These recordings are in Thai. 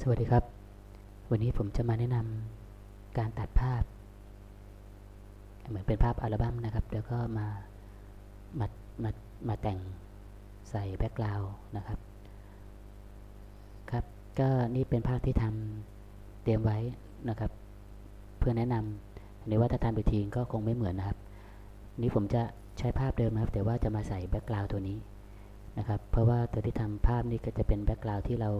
สวัสดีครับ วันนี้ผมจะมาแนะนำการตัดภาพ เหมือนเป็นภาพอัลบั้มนะครับ แล้วก็มามามามาแต่งใส่แบ็กกราวน์นะครับ ครับ ก็นี่เป็นภาพที่ทำเตรียมไว้นะครับ เพื่อแนะนำในว่าถ้าทำไปทีก็คงไม่เหมือนนะครับ นี่ผมจะใช้ภาพเดิมนะครับ แต่ว่าจะมาใส่แบ็กกราวน์ตัวนี้นะครับ เพราะว่าตัวที่ทำภาพนี้ก็จะเป็นแบ็กกราวน์ที่เรา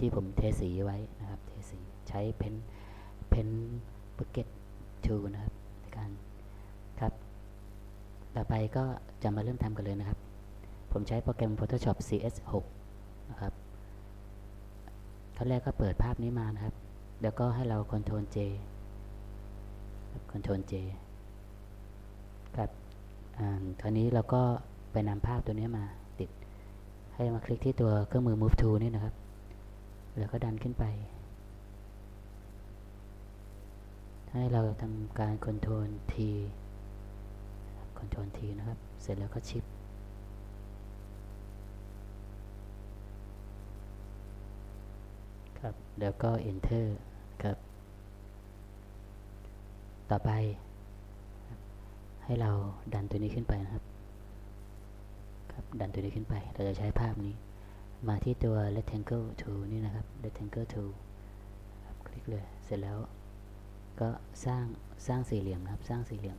ที่ผมเทสีไว้นะครับ เทสีใช้เพนเพนบุกเก็ตทูนะครับในการครับ ต่อไปก็จะมาเริ่มทำกันเลยนะครับ ผมใช้โปรแกรม Photoshop CS6 นะครับขั้นแรกก็เปิดภาพนี้มานะครับ แล้วก็ให้เรา Ctrl J Ctrl J ครับคราวนี้เราก็ไปนำภาพตัวนี้มาติด ให้มาคลิกที่ตัวเครื่องมือ Move Tool นี่นะครับ แล้วก็ดันขึ้นไป ให้เราทำการ Ctrl T Ctrl T นะครับ เสร็จแล้วก็ชิปครับ แล้วก็ Enter ครับ ต่อไป ให้เราดันตัวนี้ขึ้นไปนะครับ ครับ ดันตัวนี้ขึ้นไป เราจะใช้ภาพนี้ มาที่ตัว rectangle tool นี่นะครับ rectangle tool ครับคลิกเลย เสร็จแล้ว ก็สร้างสร้างสี่เหลี่ยมนะครับ สร้างสี่เหลี่ยม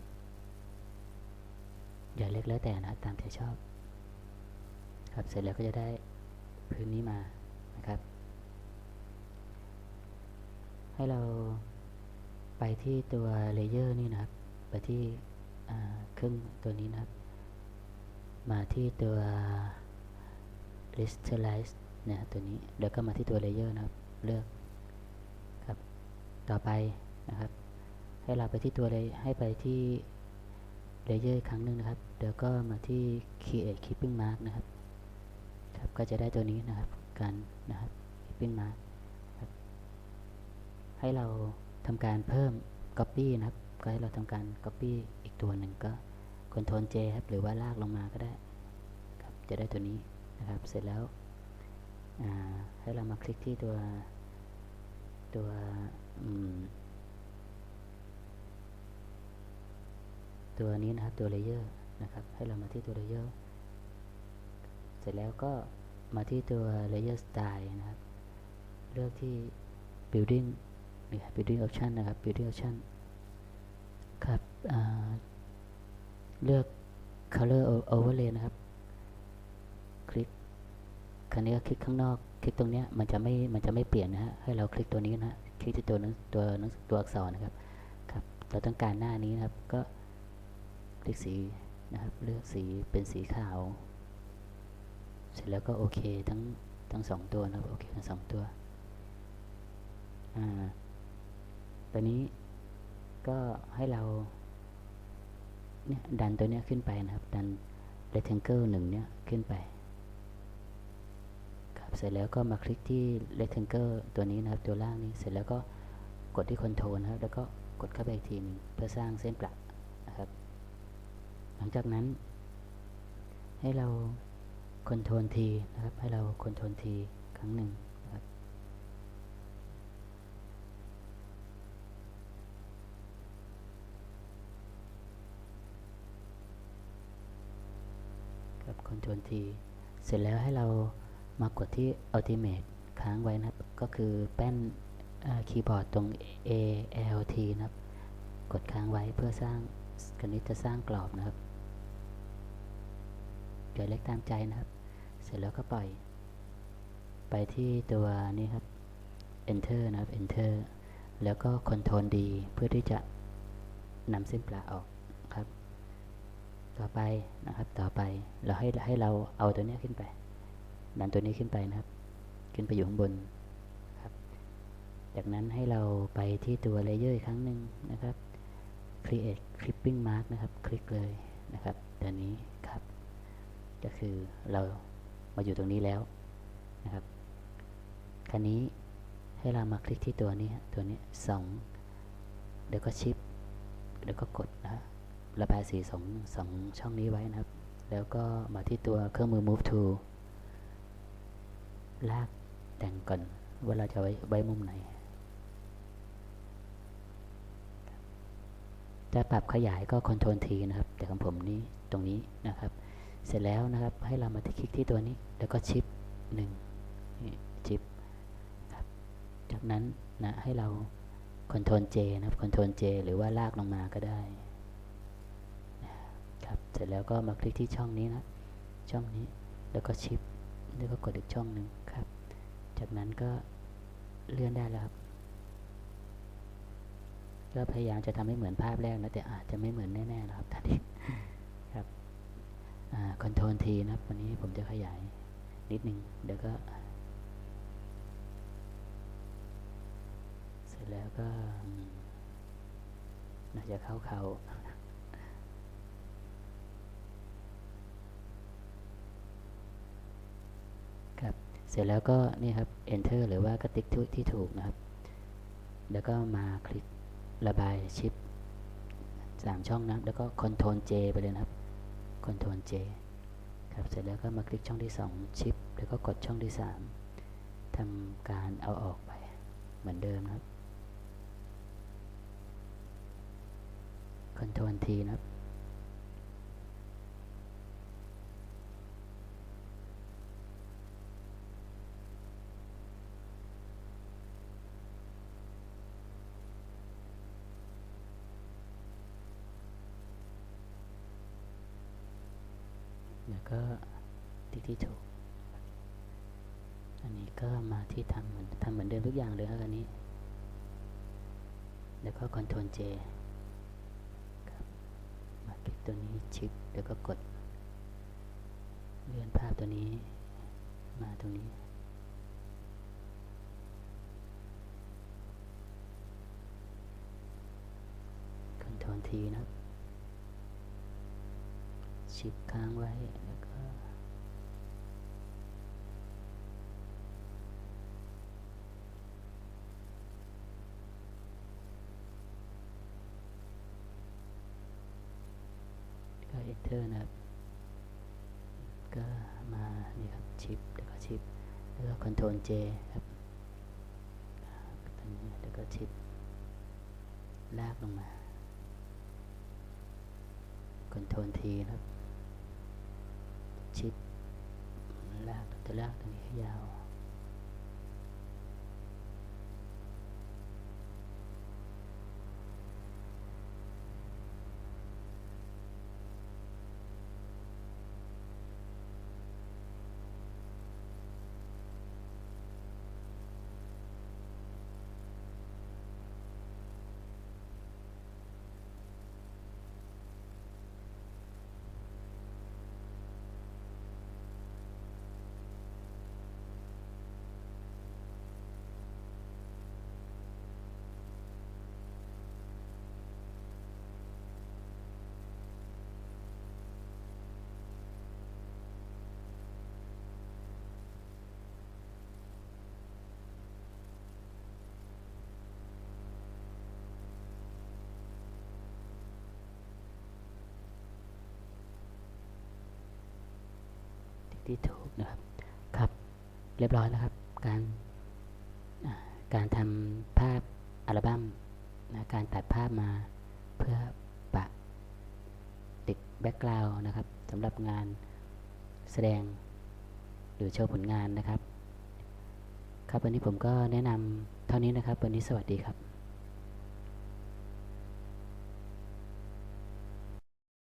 อย่าเล็กแล้วแต่นะตามใจชอบ ครับ เสร็จแล้วก็จะได้พื้นนี้มานะครับ ให้เราไปที่ตัวเลเยอร์นี่นะครับ ไปที่ครึ่งตัวนี้นะครับ มาที่ตัว Rasterize เนี่ยตัวนี้แล้วก็มาที่ตัว Layer นะครับ เลือกครับ ต่อไปนะครับ ให้เราไปที่ตัวเลยให้ไปที่ Layer อีกครั้งหนึ่งนะครับ เดี๋ยวก็มาที่ Create Keeping Mark นะครับ ครับ ก็จะได้ตัวนี้นะครับ การนะครับ Keeping Mark ครับให้เราทำการเพิ่ม Copy นะครับ ก็ให้เราทำการ Copy อีกตัวหนึ่งก็ Ctrl J ครับ หรือว่าลากลงมาก็ได้ ครับ จะได้ตัวนี้ นะครับ เสร็จแล้วให้เรามาคลิกที่ตัวตัวตัวนี้นะครับตัวเลเยอร์นะครับ ให้เรามาที่ตัวเลเยอร์เสร็จแล้วก็มาที่ตัว layer style นะครับ เลือกที่ building นี่ครับ building option นะครับ building option ครับเลือก color overlay นะครับ คลิกคราวนี้ก็คลิกข้างนอก คลิกตรงเนี้ยมันจะไม่มันจะไม่เปลี่ยนนะฮะให้เราคลิกตัวนี้นะฮะคลิกที่ตัวนังตัวนังตัวอักษรนะครับครับเราต้องการหน้านี้นะครับก็คลิกสีนะครับเลือกสีเป็นสีขาว เสร็จแล้วก็โอเคทั้งทั้งสองตัวนะครับโอเคทั้งสองตัวอ่าตอนนี้ก็ให้เราเนี่ยดันตัวเนี้ยขึ้นไปนะครับ ดัน rectangle หนึ่งเนี้ยขึ้นไป เสร็จแล้วก็มาคลิกที่ rectangle ตัวนี้นะครับ ตัวล่างนี้เสร็จแล้วก็กดที่ control นะครับ แล้วก็กดเข้าไปอีกทีนึงเพื่อสร้างเส้นประนะครับ หลังจากนั้น ให้เรา control T นะครับ ให้เรา control T ครั้งหนึ่งนะครับกับ Ctrl T เสร็จแล้วให้เรา มากดที่ Ultimate ค้างไว้นะครับ ก็คือแป้นคีย์บอร์ดตรง A L T นะครับ กดค้างไว้เพื่อสร้างกันนี้จะสร้างกรอบนะครับเดี๋ยวเล็กตามใจนะครับ เสร็จแล้วก็ปล่อย ไปที่ตัวนี้ครับ Enter นะครับ Enter แล้วก็ Control D เพื่อที่จะนำเส้นปลาออกครับ ต่อไปนะครับ ต่อไป เราให้ให้เราเอาตัวนี้ขึ้นไป ดันตัวนี้ขึ้นไปนะครับ ขึ้นไปอยู่ข้างบนครับ จากนั้นให้เราไปที่ตัวเลเยอร์อีกครั้งหนึ่งนะครับ create clipping mark นะครับ คลิกเลยนะครับตัวนี้ครับ ก็คือเรามาอยู่ตรงนี้แล้วนะครับคราวนี้ให้เรามาคลิกที่ตัวนี้ตัวนี้สองเดี๋ยวก็ชิปเดี๋ยวก็กดนะระบายสีสองสองช่องนี้ไว้นะครับ แล้วก็มาที่ตัวเครื่องมือ move to ลากแต่งก่อนว่าเราจะไว้ไว้มุมไหนถ้าปรับขยายก็ Ctrl T นะครับ แต่ของผมนี้ตรงนี้นะครับ เสร็จแล้วนะครับให้เรามาที่คลิกที่ตัวนี้ แล้วก็ชิปหนึ่งชิปครับจากนั้นนะให้เรา Ctrl J นะครับ Ctrl J หรือว่าลากลงมาก็ได้ครับเสร็จแล้วก็มาคลิกที่ช่องนี้นะช่องนี้แล้วก็ชิปแล้วก็กดอีกช่องหนึ่ง จากนั้นก็เลื่อนได้แล้วครับ ก็พยายามจะทำให้เหมือนภาพแรกนะแต่อาจจะไม่เหมือนแน่ๆนะครับท่านทีครับคอนโทรลทีนะครับ วันนี้ผมจะขยายนิดนึง เดี๋ยวก็ เสร็จแล้วก็อืมน่าจะเข้าเขารับ เสร็จแล้วก็นี่ครับ enter หรือว่ากระติกที่ที่ถูกนะครับ แล้วก็มาคลิกระบายชิปสามช่องนะแล้วก็ Ctrl J ไปเลยนะครับ Ctrl J ครับ เสร็จแล้วก็มาคลิกช่องที่สองชิป แล้วก็กดช่องที่สามทำการเอาออกไปเหมือนเดิมนะครับ Ctrl T นะครับ ก็ที่ที่ถูก อันนี้ก็มาที่ทำเหมือนทำเหมือนเดิมทุกอย่างเลยครับอันนี้ แล้วก็ Ctrl J ครับมาคลิกตัวนี้ชิปแล้วก็กด เลื่อนภาพตัวนี้ มาตรงนี้ Ctrl T นะครับ ชิปค้างไว้แล้วก็ก็ enter นะครับ ก็มานี่ครับชิปแล้วก็ชิปแล้วก็ control J ครับตรงนี้แล้วก็ชิปลากลงมา control T นะครับ ชิปลากตะลากตรงนี้ให้ยาว ที่ถูกนะครับครับเรียบร้อยแล้วครับ การการทำภาพอัลบั้มนะการตัดภาพมาเพื่อปะติดแบ็กกราวน์นะครับสำหรับงานแสดงหรือโชว์ผลงานนะครับ ครับวันนี้ผมก็แนะนำเท่านี้นะครับ วันนี้สวัสดีครับ